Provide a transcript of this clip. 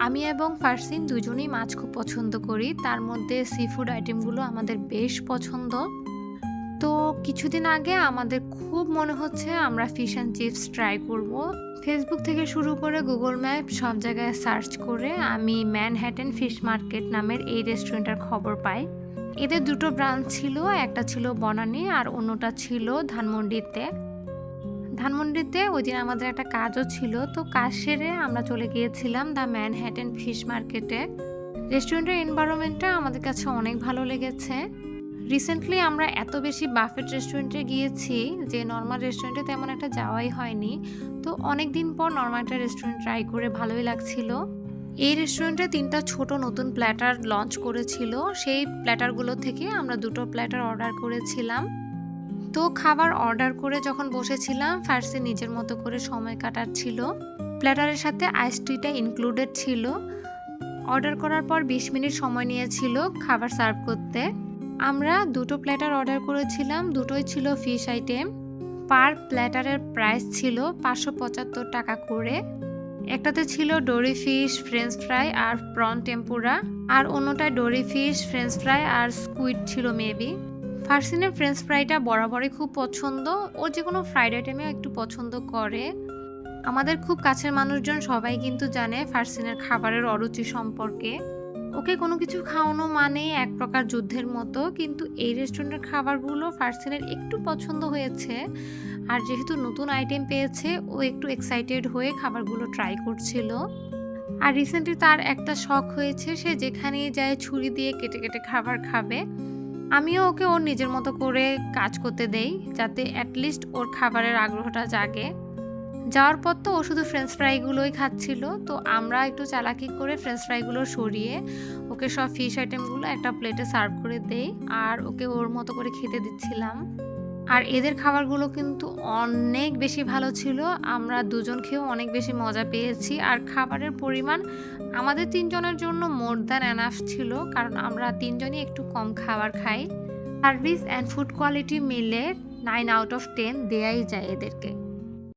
আমি এবং ফারসিন দুজনেই মাছ খুব পছন্দ করি। তার মধ্যে সি ফুড আইটেমগুলো আমাদের বেশ পছন্দ। তো কিছুদিন আগে আমাদের খুব মনে হচ্ছে আমরা ফিশ অ্যান্ড চিপস ট্রাই করব। ফেসবুক থেকে শুরু করে গুগল ম্যাপ সব জায়গায় সার্চ করে আমি ম্যানহ্যাটেন ফিশ মার্কেট নামের এই রেস্টুরেন্টের খবর পাই। এদের দুটো ব্রাঞ্চ ছিল, একটা ছিল বনানী আর অন্যটা ছিল ধানমন্ডিতে ধানমন্ডিতে ওই দিন আমাদের একটা কাজও ছিল, তো কাজ সেরে আমরা চলে গিয়েছিলাম দ্য ম্যান ম্যানহ্যাটেন ফিশ মার্কেটে রেস্টুরেন্টের এনভায়রনমেন্টটা আমাদের কাছে অনেক ভালো লেগেছে। রিসেন্টলি আমরা এত বেশি বাফেট রেস্টুরেন্টে গিয়েছি যে নর্মাল রেস্টুরেন্টে তেমন একটা যাওয়াই হয়নি, তো অনেক দিন পর নর্মাল একটা রেস্টুরেন্ট ট্রাই করে ভালোই লাগছিল। এই রেস্টুরেন্টে তিনটা ছোট নতুন প্ল্যাটার লঞ্চ করেছিল, সেই প্ল্যাটারগুলো থেকে আমরা দুটো প্ল্যাটার অর্ডার করেছিলাম। তো খাবার অর্ডার করে যখন বসেছিলাম, ফার্সে নিজের মতো করে সময় কাটার ছিল প্ল্যাটারের সাথে আইস টিটা ইনক্লুডেড ছিল। অর্ডার করার পর বিশ মিনিট সময় নিয়েছিল খাবার সার্ভ করতে। আমরা দুটো প্ল্যাটার অর্ডার করেছিলাম, দুটোই ছিল ফিশ আইটেম পার প্ল্যাটারের প্রাইস ছিল পাঁচশো পঁচাত্তর টাকা করে। একটাতে ছিল ডোরি ফিশ ফ্রেঞ্চ ফ্রাই আর প্রন টেম্পুরা আর অন্যটায় ডোরি ফিশ ফ্রেঞ্চ ফ্রাই আর স্কুইড ছিল মেবি ফার্সিনের ফ্রেঞ্চ ফ্রাইটা বরাবরই খুব পছন্দ। ও যে কোনো ফ্রাইড আইটেমেও একটু পছন্দ করে। আমাদের খুব কাছের মানুষজন সবাই কিন্তু জানে ফার্সিনের খাবারের অরুচি সম্পর্কে। ওকে কোনো কিছু খাওয়ানো মানে এক প্রকার যুদ্ধের মতো, কিন্তু এই রেস্টুরেন্টের খাবারগুলো ফার্সিনের একটু পছন্দ হয়েছে। আর যেহেতু নতুন আইটেম পেয়েছে, ও একটু এক্সাইটেড হয়ে খাবারগুলো ট্রাই করছিল। আর রিসেন্টলি তার একটা শখ হয়েছে, সে যেখানেই যায় ছুরি দিয়ে কেটে কেটে খাবার খাবে। আমিও ওকে ওর নিজের মতো করে কাজ করতে দেই, যাতে অ্যাটলিস্ট ওর খাবারের আগ্রহটা জাগে। যাওয়ার পর তো ও শুধু ফ্রেঞ্চ ফ্রাইগুলোই খাচ্ছিল, তো আমরা একটু চালাকি করে ফ্রেঞ্চ ফ্রাইগুলো সরিয়ে ওকে সব ফিশ আইটেমগুলো একটা প্লেটে সার্ভ করে দেই, আর ওকে ওর মতো করে খেতে দিচ্ছিলাম। আর এদের খাবারগুলো কিন্তু অনেক বেশি ভালো ছিল। আমরা দুজন খেয়েও অনেক বেশি মজা পেয়েছি। আর খাবারের পরিমাণ আমাদের তিনজনের জন্য মোর দ্যান অ্যানাফ ছিল, কারণ আমরা তিনজনই একটু কম খাবার খাই। সার্ভিস অ্যান্ড ফুড কোয়ালিটি মিলে নাইন আউট অফ টেন দেয়াই যায় এদেরকে।